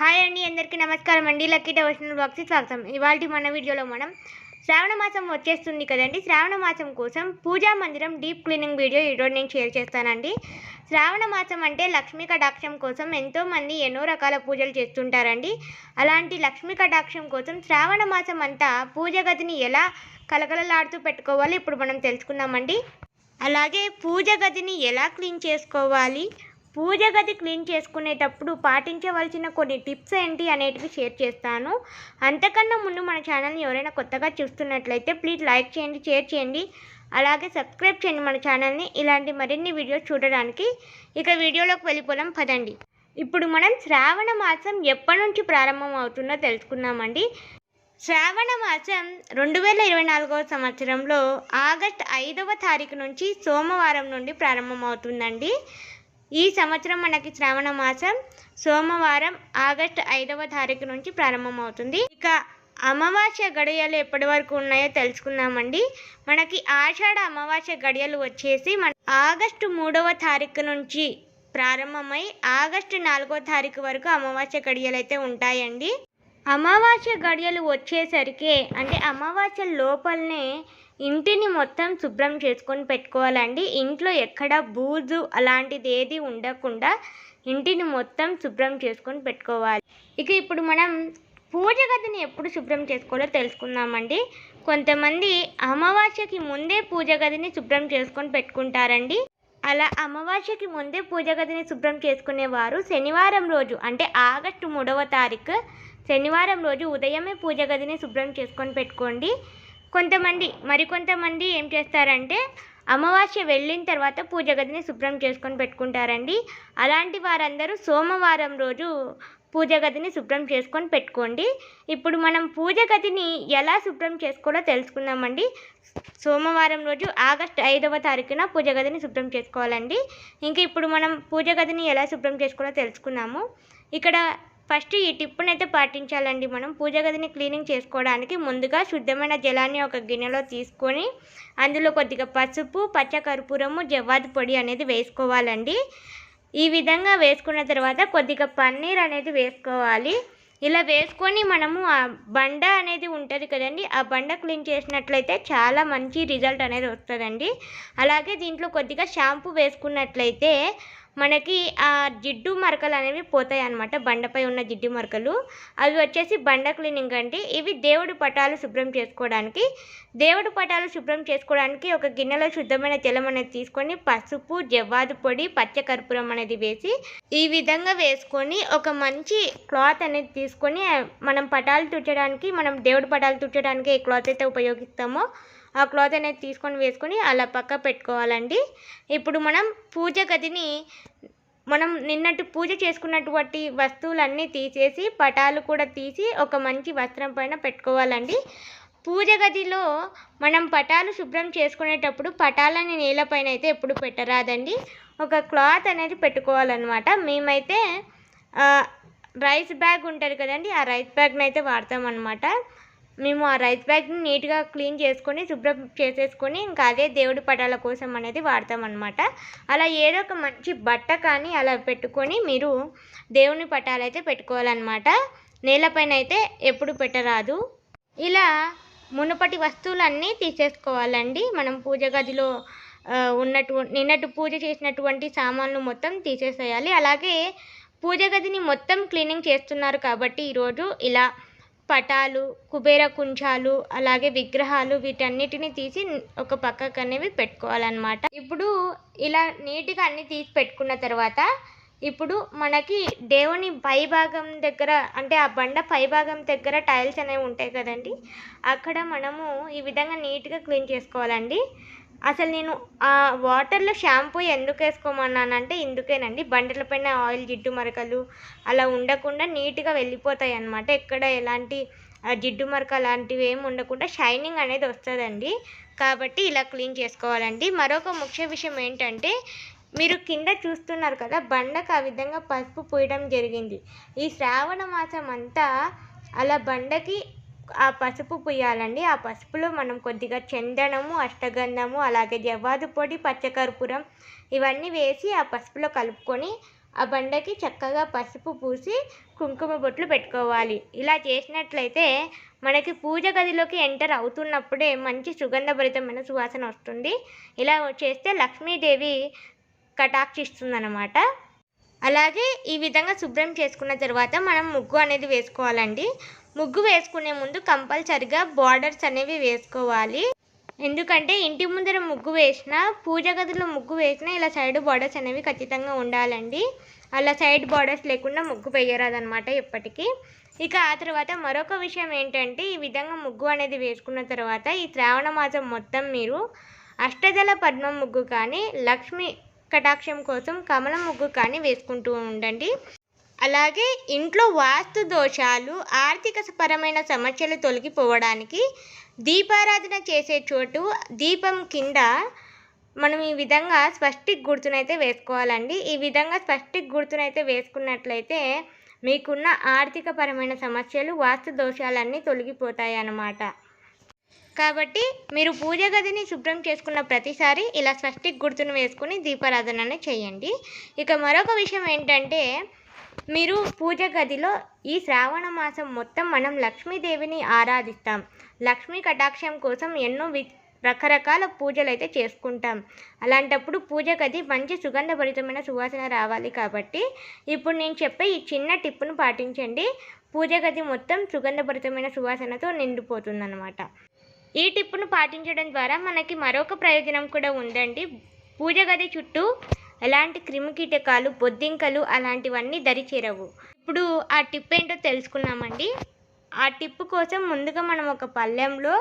Hi అండి అందరికీ నమస్కారం అండి. లక్కీ డెవోషనల్ బ్లాగ్స్కి స్వాగతం. ఇవాళ మన వీడియోలో మనం శ్రావణ మాసం వచ్చేస్తుంది కదండి. శ్రావణ మాసం కోసం పూజా మందిరం డీప్ క్లీనింగ్ వీడియో ఈరోజు నేను షేర్ చేస్తానండి. శ్రావణ మాసం అంటే లక్ష్మీ కటాక్షం కోసం ఎంతోమంది ఎన్నో రకాల పూజలు చేస్తుంటారండి. అలాంటి లక్ష్మీ కటాక్షం కోసం శ్రావణ మాసం అంతా పూజ గదిని ఎలా కలకలలాడుతూ పెట్టుకోవాలి ఇప్పుడు మనం తెలుసుకుందామండి. అలాగే పూజ గదిని ఎలా క్లీన్ చేసుకోవాలి? పూజ గది క్లీన్ చేసుకునేటప్పుడు పాటించవలసిన కొన్ని టిప్స్ ఏంటి అనేటివి షేర్ చేస్తాను. అంతకన్నా ముందు మన ఛానల్ని ఎవరైనా కొత్తగా చూస్తున్నట్లయితే ప్లీజ్ లైక్ చేయండి షేర్ చేయండి. అలాగే సబ్స్క్రైబ్ చేయండి మన ఛానల్ని. ఇలాంటి మరిన్ని వీడియోస్ చూడడానికి ఇక వీడియోలోకి వెళ్ళిపోదాం పదండి. ఇప్పుడు మనం శ్రావణ మాసం ఎప్పటి నుంచి ప్రారంభం అవుతుందో తెలుసుకుందామండి. శ్రావణ మాసం రెండు వేల ఇరవై నాలుగవ సంవత్సరంలో ఆగస్ట్ ఐదవ తారీఖు నుంచి సోమవారం నుండి ప్రారంభమవుతుందండి. ఈ సంవత్సరం మనకి శ్రావణ మాసం సోమవారం ఆగస్ట్ ఐదవ తారీఖు నుంచి ప్రారంభమవుతుంది. ఇక అమావాస్య గడియలు ఎప్పటి వరకు ఉన్నాయో తెలుసుకుందామండి. మనకి ఆషాఢ అమావాస్య గడియలు వచ్చేసి మన ఆగస్టు మూడవ తారీఖు నుంచి ప్రారంభమై ఆగస్టు నాలుగవ తారీఖు వరకు అమావాస్య గడియలు అయితే ఉంటాయండి. అమావాస్య గడియలు వచ్చేసరికి అంటే అమావాస్య లోపలనే ఇంటిని మొత్తం శుభ్రం చేసుకొని పెట్టుకోవాలండి. ఇంట్లో ఎక్కడ బూజు అలాంటిది ఏది ఉండకుండా ఇంటిని మొత్తం శుభ్రం చేసుకొని పెట్టుకోవాలి. ఇక ఇప్పుడు మనం పూజ గదిని ఎప్పుడు శుభ్రం చేసుకోవాలో తెలుసుకుందామండి. కొంతమంది అమావాస్యకి ముందే పూజ గదిని శుభ్రం చేసుకొని పెట్టుకుంటారండి. అలా అమావాస్యకి ముందే పూజ గదిని శుభ్రం చేసుకునేవారు శనివారం రోజు అంటే ఆగస్టు మూడవ తారీఖు శనివారం రోజు ఉదయమే పూజ గదిని శుభ్రం చేసుకొని పెట్టుకోండి. కొంతమంది మరికొంతమంది ఏం చేస్తారంటే అమావాస్య వెళ్ళిన తర్వాత పూజ గదిని శుభ్రం చేసుకొని పెట్టుకుంటారండి. అలాంటి వారందరూ సోమవారం రోజు పూజ గదిని శుభ్రం చేసుకొని పెట్టుకోండి. ఇప్పుడు మనం పూజ గదిని ఎలా శుభ్రం చేసుకోవాలో తెలుసుకుందామండి. సోమవారం రోజు ఆగస్ట్ ఐదవ తారీఖున పూజ గదిని శుభ్రం చేసుకోవాలండి. ఇంకా ఇప్పుడు మనం పూజ గదిని ఎలా శుభ్రం చేసుకోవాలో తెలుసుకున్నాము ఇక్కడ ఫస్ట్ ఈ టిప్పుని అయితే పాటించాలండి మనం. పూజ గదిని క్లీనింగ్ చేసుకోవడానికి ముందుగా శుద్ధమైన జలాన్ని ఒక గిన్నెలో తీసుకొని అందులో కొద్దిగా పసుపు పచ్చ కర్పూరము జవ్వాది పొడి అనేది వేసుకోవాలండి. ఈ విధంగా వేసుకున్న తర్వాత కొద్దిగా పన్నీర్ అనేది వేసుకోవాలి. ఇలా వేసుకొని మనము ఆ బండ అనేది ఉంటుంది కదండి ఆ బండ క్లీన్ చేసినట్లయితే చాలా మంచి రిజల్ట్ అనేది వస్తుందండి. అలాగే దీంట్లో కొద్దిగా షాంపూ వేసుకున్నట్లయితే మనకి ఆ జిడ్డు మరకలు అనేవి పోతాయి అన్నమాట. బండపై ఉన్న జిడ్డు మరకలు. అవి వచ్చేసి బండ క్లీనింగ్ అంటే ఇవి దేవుడి పటాలు శుభ్రం చేసుకోవడానికి. దేవుడి పటాలు శుభ్రం చేసుకోవడానికి ఒక గిన్నెలో శుద్ధమైన జలం అనేది తీసుకొని పసుపు జవ్వాదు పొడి పచ్చకర్పూరం అనేది వేసి ఈ విధంగా వేసుకొని ఒక మంచి క్లాత్ అనేది తీసుకొని మనం పటాలు తుచ్చడానికి మనం దేవుడి పటాలు తుడ్చడానికి ఏ క్లాత్ అయితే ఉపయోగిస్తామో ఆ క్లాత్ అనేది తీసుకొని వేసుకొని అలా పక్క పెట్టుకోవాలండి. ఇప్పుడు మనం పూజ గదిని మనం నిన్నటి పూజ చేసుకున్నటువంటి వస్తువులన్నీ తీసేసి పటాలు కూడా తీసి ఒక మంచి వస్త్రం పైన పెట్టుకోవాలండి. పూజ గదిలో మనం పటాలు శుభ్రం చేసుకునేటప్పుడు పటాలని నేలపైన అయితే ఎప్పుడు పెట్టరాదండి. ఒక క్లాత్ అనేది పెట్టుకోవాలన్నమాట. మేమైతే రైస్ బ్యాగ్ ఉంటుంది కదండి ఆ రైస్ బ్యాగ్ని అయితే వాడతామన్నమాట. మేము ఆ రైస్ బ్యాగ్ని నీట్గా క్లీన్ చేసుకొని శుభ్రం చేసేసుకొని ఇంకా అదే దేవుడి పటాల కోసం అనేది వాడతామన్నమాట. అలా ఏదో ఒక మంచి బట్ట కానీ అలా పెట్టుకొని మీరు దేవుని పటాలు అయితే పెట్టుకోవాలన్నమాట నేలపైన అయితే ఎప్పుడు పెట్టరాదు. ఇలా మునుపటి వస్తువులన్నీ తీసేసుకోవాలండి. మనం పూజ గదిలో ఉన్నటు నిన్నటి పూజ చేసినటువంటి సామాన్లు మొత్తం తీసేసేయాలి. అలాగే పూజ గదిని మొత్తం క్లీనింగ్ చేస్తున్నారు కాబట్టి ఈరోజు ఇలా పటాలు కుబేర కుంచాలు అలాగే విగ్రహాలు వీటన్నిటిని తీసి ఒక పక్కకు అనేవి పెట్టుకోవాలన్నమాట. ఇప్పుడు ఇలా నీట్గా అన్ని తీసి పెట్టుకున్న తర్వాత ఇప్పుడు మనకి దేవుని పై భాగం దగ్గర అంటే ఆ బండ పై భాగం దగ్గర టైల్స్ అనేవి ఉంటాయి కదండి. అక్కడ మనము ఈ విధంగా నీట్గా క్లీన్ చేసుకోవాలండి. అసలు నేను ఆ వాటర్లో షాంపూ ఎందుకు వేసుకోమన్నానంటే ఇందుకేనండి. బండల పైన ఆయిల్ జిడ్డు మరకలు అలా ఉండకుండా నీట్గా వెళ్ళిపోతాయి అన్నమాట ఎక్కడ ఎలాంటి జిడ్డు మరక అలాంటివి ఏమి ఉండకుండా షైనింగ్ అనేది వస్తుందండి. కాబట్టి ఇలా క్లీన్ చేసుకోవాలండి. మరొక ముఖ్య విషయం ఏంటంటే మీరు కింద చూస్తున్నారు కదా బండకు ఆ విధంగా పసుపు పూయడం జరిగింది. ఈ శ్రావణ మాసం అంతా అలా బండకి ఆ పసుపు పుయ్యాలండి. ఆ పసుపులో మనం కొద్దిగా చందనము అష్టగంధము అలాగే జవ్వాదు పొడి పచ్చకర్పూరం ఇవన్నీ వేసి ఆ పసుపులో కలుపుకొని ఆ బండకి చక్కగా పసుపు పూసి కుంకుమ బొట్లు పెట్టుకోవాలి. ఇలా చేసినట్లయితే మనకి పూజ గదిలోకి ఎంటర్ అవుతున్నప్పుడే మంచి సుగంధభరితమైన సువాసన వస్తుంది. ఇలా చేస్తే లక్ష్మీదేవి కటాక్షిస్తుందన్నమాట. అలాగే ఈ విధంగా శుభ్రం చేసుకున్న తర్వాత మనం ముగ్గు అనేది వేసుకోవాలండి. ముగ్గు వేసుకునే ముందు కంపల్సరిగా బార్డర్స్ అనేవి వేసుకోవాలి. ఎందుకంటే ఇంటి ముందర ముగ్గు వేసినా పూజ గదిలో ముగ్గు వేసినా ఇలా సైడ్ బార్డర్స్ అనేవి ఖచ్చితంగా ఉండాలండి. అలా సైడ్ బార్డర్స్ లేకుండా ముగ్గు వేయరాదనమాట ఎప్పటికీ. ఇక ఆ తర్వాత మరొక విషయం ఏంటంటే ఈ విధంగా ముగ్గు అనేది వేసుకున్న తర్వాత ఈ శ్రావణ మాసం మొత్తం మీరు అష్టజల పద్మం ముగ్గు కానీ లక్ష్మి కటాక్షం కోసం కమలం ముగ్గు కానీ వేసుకుంటూ ఉండండి. అలాగే ఇంట్లో వాస్తు దోషాలు ఆర్థిక పరమైన సమస్యలు తొలగిపోవడానికి దీపారాధన చేసే చోటు దీపం కింద మనం ఈ విధంగా స్పష్టిక్ గుర్తునైతే వేసుకోవాలండి. ఈ విధంగా స్పష్టిక్ గుర్తునైతే వేసుకున్నట్లయితే మీకున్న ఆర్థిక పరమైన సమస్యలు వాస్తు దోషాలన్నీ తొలగిపోతాయి అన్నమాట కాబట్టి మీరు పూజ గదిని శుభ్రం చేసుకున్న ప్రతిసారి ఇలా స్వస్తిక్ గుర్తును వేసుకుని దీపారాధనను చేయండి. ఇక మరొక విషయం ఏంటంటే మీరు పూజ గదిలో ఈ శ్రావణ మాసం మొత్తం మనం లక్ష్మీదేవిని ఆరాధిస్తాం. లక్ష్మీ కటాక్షం కోసం ఎన్నో వి రకరకాల పూజలు అయితే చేసుకుంటాం. అలాంటప్పుడు పూజ గది మంచి సుగంధభరితమైన సువాసన రావాలి కాబట్టి ఇప్పుడు నేను చెప్పే ఈ చిన్న టిప్పును పాటించండి. పూజ గది మొత్తం సుగంధభరితమైన సువాసనతో నిండిపోతుందన్నమాట. ఈ టిప్పును పాటించడం ద్వారా మనకి మరొక ప్రయోజనం కూడా ఉందండి. పూజ గది చుట్టూ ఎలాంటి క్రిమికీటకాలు బొద్దింకలు అలాంటివన్నీ దరి చేరవు. ఇప్పుడు ఆ టిప్ ఏంటో తెలుసుకున్నామండి ఆ టిప్పు కోసం ముందుగా మనం ఒక పళ్ళెంలో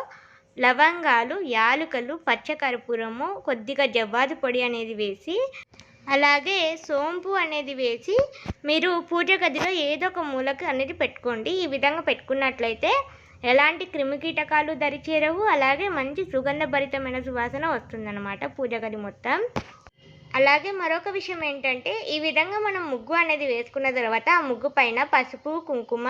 లవంగాలు యాలుకలు పచ్చకర్పూరము కొద్దిగా జవ్వాది పొడి అనేది వేసి అలాగే సోంపు అనేది వేసి మీరు పూజ గదిలో ఏదో ఒక మూలక అనేది పెట్టుకోండి. ఈ విధంగా పెట్టుకున్నట్లయితే ఎలాంటి క్రిమికీటకాలు దరిచేరవు? అలాగే మంచి సుగంధభరితమైన సువాసన వస్తుందన్నమాట పూజ గది మొత్తం. అలాగే మరొక విషయం ఏంటంటే ఈ విధంగా మనం ముగ్గు అనేది వేసుకున్న తర్వాత ఆ ముగ్గు పైన పసుపు కుంకుమ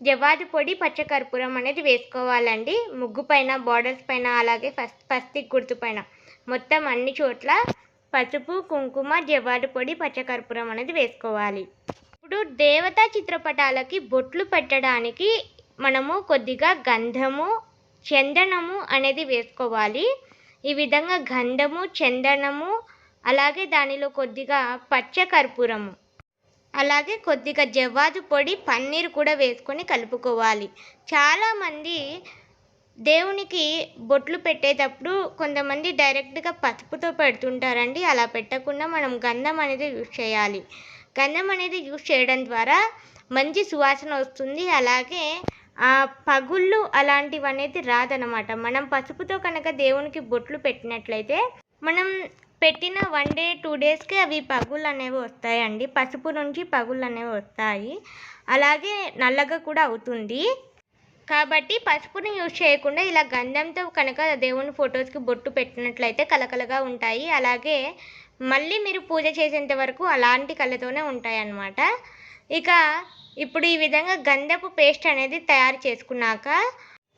జవాది పొడి పచ్చకర్పూరం అనేది వేసుకోవాలండి. ముగ్గు పైన బార్డర్స్ పైన అలాగే ఫస్ట్ పస్తిక్ గుర్తు పైన మొత్తం అన్ని చోట్ల పసుపు కుంకుమ జవాది పొడి పచ్చకర్పూరం అనేది వేసుకోవాలి. ఇప్పుడు దేవతా చిత్రపటాలకి బొట్లు పెట్టడానికి మనము కొద్దిగా గంధము చందనము అనేది వేసుకోవాలి. ఈ విధంగా గంధము చందనము అలాగే దానిలో కొద్దిగా పచ్చ కర్పూరము అలాగే కొద్దిగా జవ్వాదు పొడి పన్నీర్ కూడా వేసుకొని కలుపుకోవాలి. చాలామంది దేవునికి బొట్లు పెట్టేటప్పుడు కొంతమంది డైరెక్ట్గా పసుపుతో పెడుతుంటారండి. అలా పెట్టకుండా మనం గంధం అనేది యూజ్ చేయాలి. గంధం అనేది యూజ్ చేయడం ద్వారా మంచి సువాసన వస్తుంది. అలాగే పగుళ్ళు అలాంటివి అనేది రాదనమాట మనం పసుపుతో కనుక దేవునికి బొట్లు పెట్టినట్లయితే మనం పెట్టిన వన్ డే టూ డేస్కి అవి పగుళ్ళు అనేవి వస్తాయండి. పసుపు నుంచి పగుళ్ళు అనేవి వస్తాయి. అలాగే నల్లగా కూడా అవుతుంది. కాబట్టి పసుపుని యూజ్ చేయకుండా ఇలా గంధంతో కనుక దేవుని ఫొటోస్కి బొట్టు పెట్టినట్లయితే కలకలగా ఉంటాయి. అలాగే మళ్ళీ మీరు పూజ చేసేంత వరకు అలాంటి కళ్ళతోనే ఉంటాయి అన్నమాట ఇక ఇప్పుడు ఈ విధంగా గంధపు పేస్ట్ అనేది తయారు చేసుకున్నాక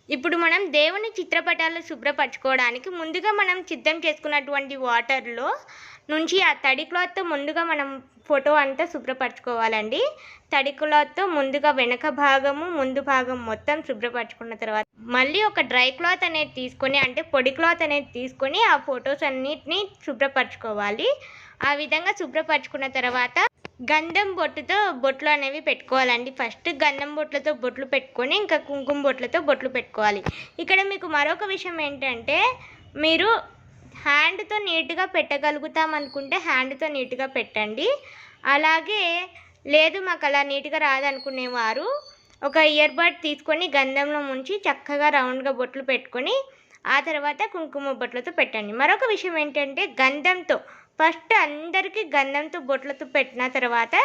ఇప్పుడు మనం దేవుని చిత్రపటాలు శుభ్రపరచుకోవడానికి ముందుగా మనం సిద్ధం చేసుకున్నటువంటి వాటర్లో నుంచి ఆ తడి క్లాత్తో ముందుగా మనం ఫోటో అంతా శుభ్రపరచుకోవాలండి. తడి క్లాత్తో ముందుగా వెనక భాగము ముందు భాగం మొత్తం శుభ్రపరచుకున్న తర్వాత మళ్ళీ ఒక డ్రై క్లాత్ అనేది తీసుకొని అంటే పొడి క్లాత్ అనేది తీసుకొని ఆ ఫొటోస్ అన్నిటినీ శుభ్రపరచుకోవాలి. ఆ విధంగా శుభ్రపరచుకున్న తర్వాత గంధం బొట్టుతో బొట్లు అనేవి పెట్టుకోవాలండి. ఫస్ట్ గంధం బొట్లతో బొట్లు పెట్టుకొని ఇంకా కుంకుమ బొట్లతో బొట్లు పెట్టుకోవాలి. ఇక్కడ మీకు మరొక విషయం ఏంటంటే మీరు హ్యాండ్తో నీట్గా పెట్టగలుగుతాం అనుకుంటే హ్యాండ్తో నీట్గా పెట్టండి. అలాగే లేదు మాకు అలా నీట్గా రాదనుకునేవారు ఒక ఇయర్ బడ్ తీసుకొని గంధంలో ముంచి చక్కగా రౌండ్గా బొట్లు పెట్టుకొని ఆ తర్వాత కుంకుమ బొట్లతో పెట్టండి. మరొక విషయం ఏంటంటే గంధంతో ఫస్ట్ అందరికీ గంధంతో బొట్లతో పెట్టిన తర్వాత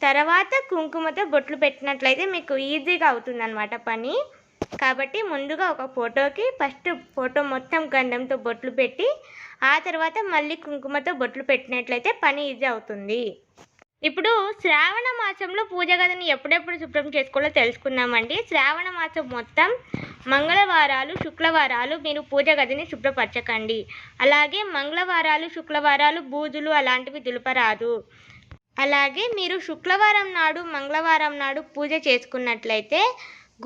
తర్వాత కుంకుమతో బొట్లు పెట్టినట్లయితే మీకు ఈజీగా అవుతుందన్నమాట పని. కాబట్టి ముందుగా ఒక ఫోటోకి ఫస్ట్ ఫోటో మొత్తం గంధంతో బొట్లు పెట్టి ఆ తర్వాత మళ్ళీ కుంకుమతో బొట్లు పెట్టినట్లయితే పని ఈజీ అవుతుంది. ఇప్పుడు శ్రావణ మాసంలో పూజ గదిని ఎప్పుడెప్పుడు శుభ్రం చేసుకోవాలో తెలుసుకుందామండి. శ్రావణ మాసం మొత్తం మంగళవారాలు శుక్రవారాలు మీరు పూజ గదిని శుభ్రపరచకండి. అలాగే మంగళవారాలు శుక్రవారాలు బూజులు అలాంటివి దులపరాదు. అలాగే మీరు శుక్రవారం నాడు మంగళవారం నాడు పూజ చేసుకున్నట్లయితే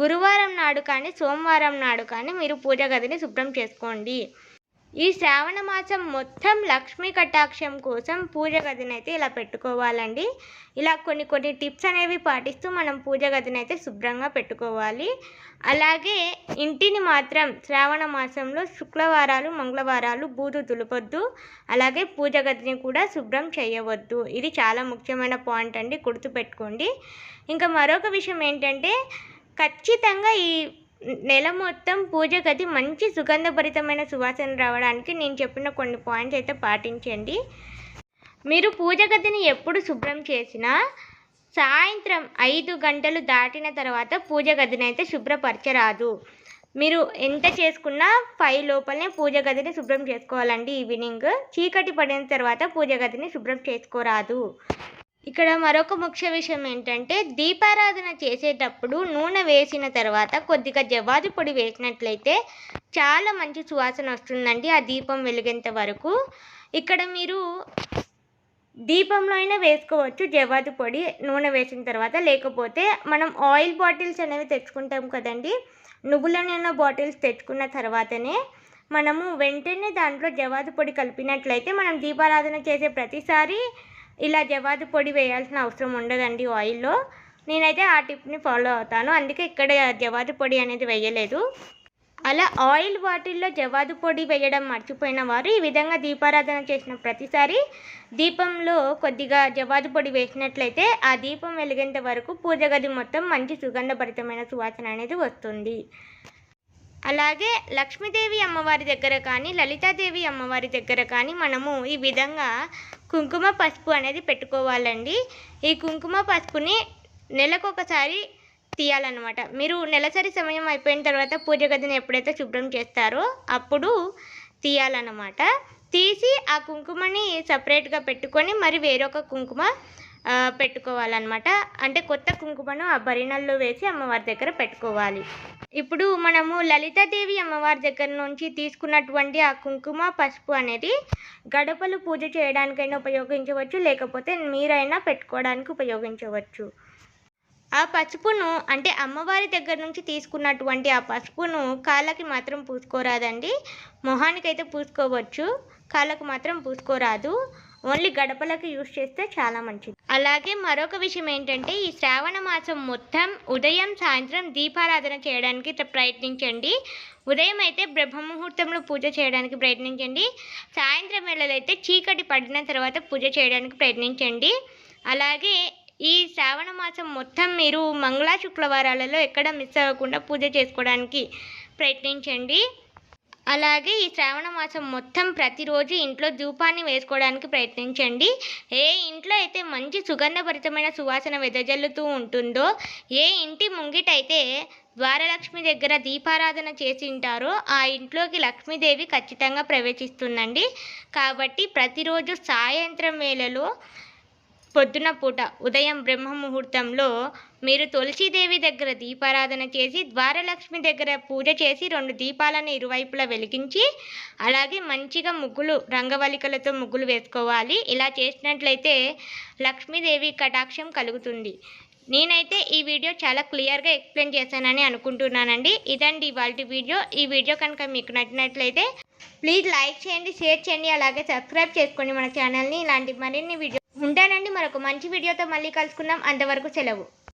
గురువారం నాడు కానీ సోమవారం నాడు కానీ మీరు పూజ గదిని శుభ్రం చేసుకోండి. ఈ శ్రావణ మాసం మొత్తం లక్ష్మీ కటాక్షం కోసం పూజ గదిని అయితే ఇలా పెట్టుకోవాలండి. ఇలా కొన్ని కొన్ని టిప్స్ అనేవి పాటిస్తూ మనం పూజ గదిని అయితే శుభ్రంగా పెట్టుకోవాలి. అలాగే ఇంటిని మాత్రం శ్రావణ మాసంలో శుక్రవారాలు మంగళవారాలు బూదు దులపొద్దు. అలాగే పూజ గదిని కూడా శుభ్రం చేయవద్దు. ఇది చాలా ముఖ్యమైన పాయింట్ అండి గుర్తుపెట్టుకోండి. ఇంకా మరొక విషయం ఏంటంటే ఖచ్చితంగా ఈ నెల మొత్తం పూజ గది మంచి సుగంధభరితమైన సువాసన రావడానికి నేను చెప్పిన కొన్ని పాయింట్స్ అయితే పాటించండి. మీరు పూజ గదిని ఎప్పుడు శుభ్రం చేసినా సాయంత్రం ఐదు గంటలు దాటిన తర్వాత పూజ గదిని అయితే శుభ్రపరచరాదు. మీరు ఎంత చేసుకున్నా ఫైవ్ లోపలనే పూజ గదిని శుభ్రం చేసుకోవాలండి ఈవినింగ్. చీకటి పడిన తర్వాత పూజ గదిని శుభ్రం చేసుకోరాదు. ఇక్కడ మరొక ముఖ్య విషయం ఏంటంటే దీపారాధన చేసేటప్పుడు నూనె వేసిన తర్వాత కొద్దిగా జవాది పొడి వేసినట్లయితే చాలా మంచి సువాసన వస్తుందండి ఆ దీపం వెలిగేంత వరకు. ఇక్కడ మీరు దీపంలో అయినా వేసుకోవచ్చు జవాదు పొడి నూనె వేసిన తర్వాత. లేకపోతే మనం ఆయిల్ బాటిల్స్ అనేవి తెచ్చుకుంటాం కదండి నువ్వుల నూనె బాటిల్స్ తెచ్చుకున్న తర్వాతనే మనము వెంటనే దాంట్లో జవాది పొడి కలిపినట్లయితే మనం దీపారాధన చేసే ప్రతిసారి ఇలా జవాదు పొడి వేయాల్సిన అవసరం ఉండదండి ఆయిల్లో నేనైతే ఆ టిప్ని ఫాలో అవుతాను. అందుకే ఇక్కడ జవాదు పొడి అనేది వేయలేదు. అలా ఆయిల్ బాటిల్లో జవాదు పొడి వేయడం మర్చిపోయిన వారు ఈ విధంగా దీపారాధన చేసిన ప్రతిసారి దీపంలో కొద్దిగా జవాదు పొడి వేసినట్లయితే ఆ దీపం వెలిగేంత వరకు పూజ గది మొత్తం మంచి సుగంధభరితమైన సువాసన అనేది వస్తుంది. అలాగే లక్ష్మీదేవి అమ్మవారి దగ్గర కానీ లలితాదేవి అమ్మవారి దగ్గర కానీ మనము ఈ విధంగా కుంకుమ పసుపు అనేది పెట్టుకోవాలండి. ఈ కుంకుమ పసుపుని నెలకొకసారి తీయాలన్నమాట. మీరు నెలసరి సమయం అయిపోయిన తర్వాత పూజ గదిని ఎప్పుడైతే శుభ్రం చేస్తారో అప్పుడు తీయాలన్నమాట. తీసి ఆ కుంకుమని సపరేట్గా పెట్టుకొని మరి వేరొక కుంకుమ పెట్టుకోవాలన్నమాట. అంటే కొత్త కుంకుమను ఆ భరిణల్లో వేసి అమ్మవారి దగ్గర పెట్టుకోవాలి. ఇప్పుడు మనము లలితాదేవి అమ్మవారి దగ్గర నుంచి తీసుకున్నటువంటి ఆ కుంకుమ పసుపు అనేది గడపలు పూజ చేయడానికైనా ఉపయోగించవచ్చు లేకపోతే మీరైనా పెట్టుకోవడానికి ఉపయోగించవచ్చు. ఆ పసుపును అంటే అమ్మవారి దగ్గర నుంచి తీసుకున్నటువంటి ఆ పసుపును కాళ్ళకి మాత్రం పూసుకోరాదండి. మొహానికైతే పూసుకోవచ్చు కాళ్ళకు మాత్రం పూసుకోరాదు. ఓన్లీ గడపలకు యూస్ చేస్తే చాలా మంచిది. అలాగే మరొక విషయం ఏంటంటే ఈ శ్రావణ మాసం మొత్తం ఉదయం సాయంత్రం దీపారాధన చేయడానికి ప్రయత్నించండి. ఉదయం అయితే బ్రహ్మముహూర్తంలో పూజ చేయడానికి ప్రయత్నించండి. సాయంత్రం వేళలో అయితే చీకటి పడిన తర్వాత పూజ చేయడానికి ప్రయత్నించండి. అలాగే ఈ శ్రావణ మాసం మొత్తం మీరు మంగళ శుక్రవారాలలో ఎక్కడ మిస్ అవ్వకుండా పూజ చేసుకోవడానికి ప్రయత్నించండి. అలాగే ఈ శ్రావణ మాసం మొత్తం ప్రతిరోజు ఇంట్లో ధూపాన్ని వేసుకోవడానికి ప్రయత్నించండి. ఏ ఇంట్లో అయితే మంచి సుగంధభరితమైన సువాసన వెదజల్లుతూ ఉంటుందో ఏ ఇంటి ముంగిటైతే ద్వారలక్ష్మి దగ్గర దీపారాధన చేసి ఉంటారో ఆ ఇంట్లోకి లక్ష్మీదేవి ఖచ్చితంగా ప్రవేశిస్తుందండి. కాబట్టి ప్రతిరోజు సాయంత్రం వేళలో పొద్దున పూట ఉదయం బ్రహ్మ ముహూర్తంలో మీరు తులసీదేవి దగ్గర దీపారాధన చేసి ద్వారలక్ష్మి దగ్గర పూజ చేసి రెండు దీపాలను ఇరువైపులా వెలిగించి అలాగే మంచిగా ముగ్గులు రంగవల్లికలతో ముగ్గులు వేసుకోవాలి. ఇలా చేసినట్లయితే లక్ష్మీదేవి కటాక్షం కలుగుతుంది. నేనైతే ఈ వీడియో చాలా క్లియర్గా ఎక్స్ప్లెయిన్ చేశానని అనుకుంటున్నానండి. ఇదండి ఇవాళ వీడియో. ఈ వీడియో కనుక మీకు నచ్చినట్లయితే ప్లీజ్ లైక్ చేయండి షేర్ చేయండి అలాగే సబ్స్క్రైబ్ చేసుకోండి మన ఛానల్ని ఇలాంటి మరిన్ని వీడియో ఉంటానండి మరొక మంచి వీడియోతో మళ్ళీ కలుసుకుందాం. అంతవరకు సెలవు.